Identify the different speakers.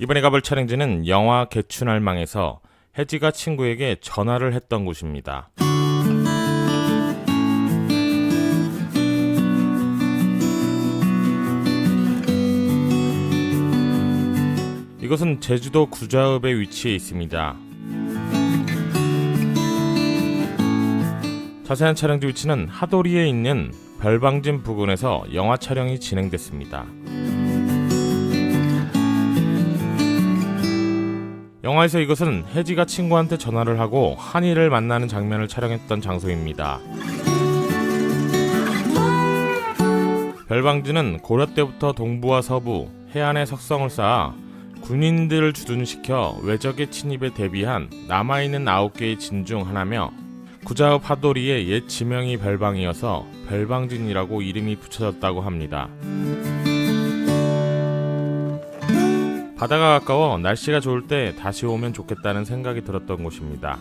Speaker 1: 이번에 가볼 촬영지는 영화 개춘할망에서 혜지가 친구에게 전화를 했던 곳입니다. 이것은 제주도 구좌읍에 위치해 있습니다. 자세한 촬영지 위치는 하도리에 있는 별방진 부근에서 영화 촬영이 진행됐습니다. 영화에서 이것은 혜지가 친구한테 전화를 하고 한이를 만나는 장면을 촬영했던 장소입니다. 별방지는 고려 때부터 동부와 서부, 해안에 석성을 쌓아 군인들을 주둔시켜 외적의 침입에 대비한 남아있는 아홉 개의 진 중 하나며 구자읍 하도리의 옛 지명이 별방이어서 별방진이라고 이름이 붙여졌다고 합니다. 바다가 가까워 날씨가 좋을 때 다시 오면 좋겠다는 생각이 들었던 곳입니다.